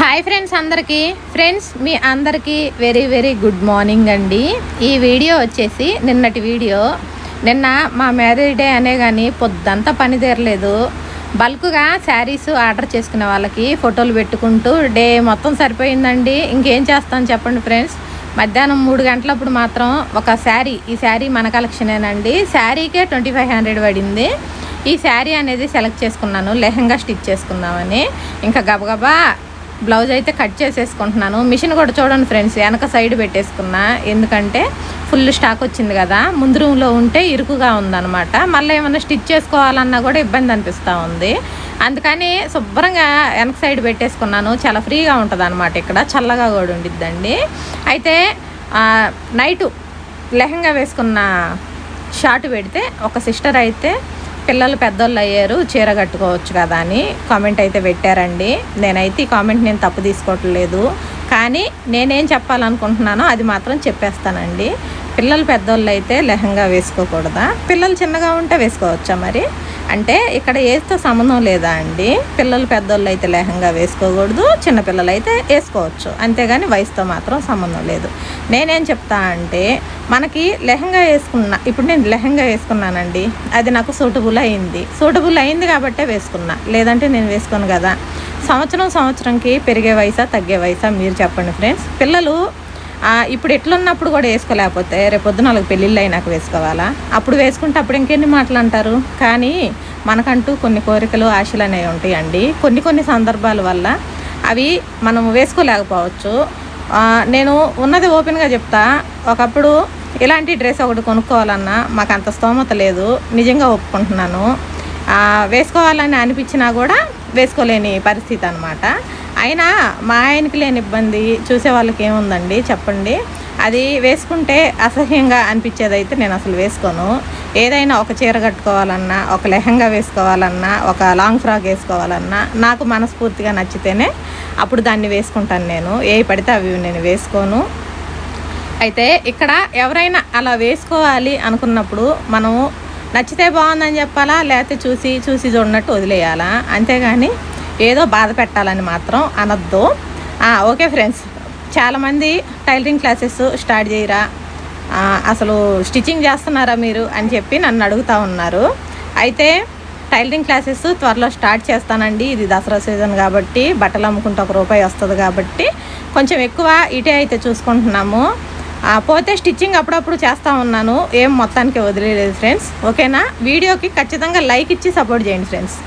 Hi friends అందరికీ. Friends మీ అందరికీ వెరీ వెరీ గుడ్ మార్నింగ్ అండి. ఈ వీడియో వచ్చేసి నిన్నటి వీడియో. నిన్న మా మ్యారేజ్ డే అనే కానీ పొద్దంతా పని తీరలేదు. బల్క్గా శారీస్ ఆర్డర్ చేసుకునే వాళ్ళకి ఫోటోలు పెట్టుకుంటూ డే మొత్తం సరిపోయిందండి. ఇంకేం చేస్తాను చెప్పండి ఫ్రెండ్స్. మధ్యాహ్నం మూడు గంటలప్పుడు మాత్రం ఒక శారీ ఈ శారీ మన కలెక్షనేనండి. శారీకే ట్వంటీ ఫైవ్ హండ్రెడ్ పడింది. ఈ శారీ అనేది సెలెక్ట్ చేసుకున్నాను లెహంగా స్టిచ్ చేసుకుందామని. ఇంకా గబగబా బ్లౌజ్ అయితే కట్ చేసేసుకుంటున్నాను. మిషన్ కూడా చూడండి ఫ్రెండ్స్ వెనక సైడ్ పెట్టేసుకున్నా. ఎందుకంటే ఫుల్ స్టాక్ వచ్చింది కదా ముందు రూమ్లో ఉంటే ఇరుకుగా ఉందన్నమాట. మళ్ళీ ఏమైనా స్టిచ్ చేసుకోవాలన్నా కూడా ఇబ్బంది అనిపిస్తూ ఉంది. అందుకని శుభ్రంగా వెనక సైడ్ పెట్టేసుకున్నాను. చాలా ఫ్రీగా ఉంటుంది అనమాట ఇక్కడ చల్లగా కూడా ఉండిద్దండి. అయితే నైటు లెహంగా వేసుకున్న షార్ట్ పెడితే ఒక సిస్టర్ అయితే పిల్లలు పెద్దోళ్ళు అయ్యారు చీర కట్టుకోవచ్చు కదా అని కామెంట్ అయితే పెట్టారండి. నేనైతే ఈ కామెంట్ నేను తప్పు తీసుకోవట్లేదు కానీ నేనేం చెప్పాలనుకుంటున్నానో అది మాత్రం చెప్పేస్తానండి. పిల్లలు పెద్దోళ్ళు అయితే లెహంగా వేసుకోకూడదా? పిల్లలు చిన్నగా ఉంటే వేసుకోవచ్చా మరి? అంటే ఇక్కడ ఏతో సంబంధం లేదా అండి? పిల్లలు పెద్దోళ్ళు అయితే లేహంగా వేసుకోకూడదు చిన్నపిల్లలు అయితే వేసుకోవచ్చు. అంతేగాని వయసుతో మాత్రం సంబంధం లేదు. నేనేం చెప్తా అంటే మనకి లెహంగా వేసుకున్నా ఇప్పుడు నేను లెహంగా వేసుకున్నానండి. అది నాకు సూటబుల్ అయింది. సూటబుల్ అయింది కాబట్టే వేసుకున్నా. లేదంటే నేను వేసుకోను కదా. సంవత్సరం సంవత్సరంకి పెరిగే వయసా తగ్గే వయసా మీరు చెప్పండి ఫ్రెండ్స్. పిల్లలు ఇప్పుడు ఎట్లున్నప్పుడు కూడా వేసుకోలేకపోతే రేపొద్దున వాళ్ళకి పెళ్ళిళ్ళు అయినాక వేసుకోవాలా? అప్పుడు వేసుకుంటే అప్పుడు ఇంకెన్ని మాటలు అంటారు? కానీ మనకంటూ కొన్ని కోరికలు ఆశలు అనేవి ఉంటాయండి. కొన్ని కొన్ని సందర్భాల వల్ల అవి మనం వేసుకోలేకపోవచ్చు. నేను ఉన్నది ఓపెన్గా చెప్తా. ఒకప్పుడు ఇలాంటి డ్రెస్ ఒకటి కొనుక్కోవాలన్నా మాకు అంత స్తోమత లేదు. నిజంగా ఒప్పుకుంటున్నాను. వేసుకోవాలని అనిపించినా కూడా వేసుకోలేని పరిస్థితి అనమాట అయినా మా ఆయనకి లేని ఇబ్బంది చూసే వాళ్ళకి ఏముందండి? చెప్పండి. అది వేసుకుంటే అసహ్యంగా అనిపించేది అయితే నేను అసలు వేసుకోను. ఏదైనా ఒక చీర కట్టుకోవాలన్నా ఒక లెహంగా వేసుకోవాలన్నా ఒక లాంగ్ ఫ్రాక్ వేసుకోవాలన్నా నాకు మనస్ఫూర్తిగా నచ్చితేనే అప్పుడు దాన్ని వేసుకుంటాను నేను. ఏ పడితే అవి నేను వేసుకోను. అయితే ఇక్కడ ఎవరైనా అలా వేసుకోవాలి అనుకున్నప్పుడు మనము నచ్చితే బాగుందని చెప్పాలా? లేకపోతే చూసి చూసి చూడనట్టు వదిలేయాలా? అంతేగాని ఏదో బాధ పెట్టాలని మాత్రం అనొద్దు. Okay friends. చాలామంది టైలరింగ్ క్లాసెస్ స్టార్ట్ చేయరా? అసలు స్టిచ్చింగ్ చేస్తున్నారా మీరు అని చెప్పి నన్ను అడుగుతూ ఉన్నారు. అయితే టైలరింగ్ క్లాసెస్ త్వరలో స్టార్ట్ చేస్తానండి. ఇది దసరా సీజన్ కాబట్టి బట్టలు అమ్ముకుంటే ఒక రూపాయి వస్తుంది కాబట్టి కొంచెం ఎక్కువ ఇటే అయితే చూసుకుంటున్నాము. పోతే స్టిచ్చింగ్ అప్పుడప్పుడు చేస్తూ ఉన్నాను. ఏం మొత్తానికి వదిలేదు ఫ్రెండ్స్. ఓకేనా? వీడియోకి ఖచ్చితంగా లైక్ ఇచ్చి సపోర్ట్ చేయండి ఫ్రెండ్స్.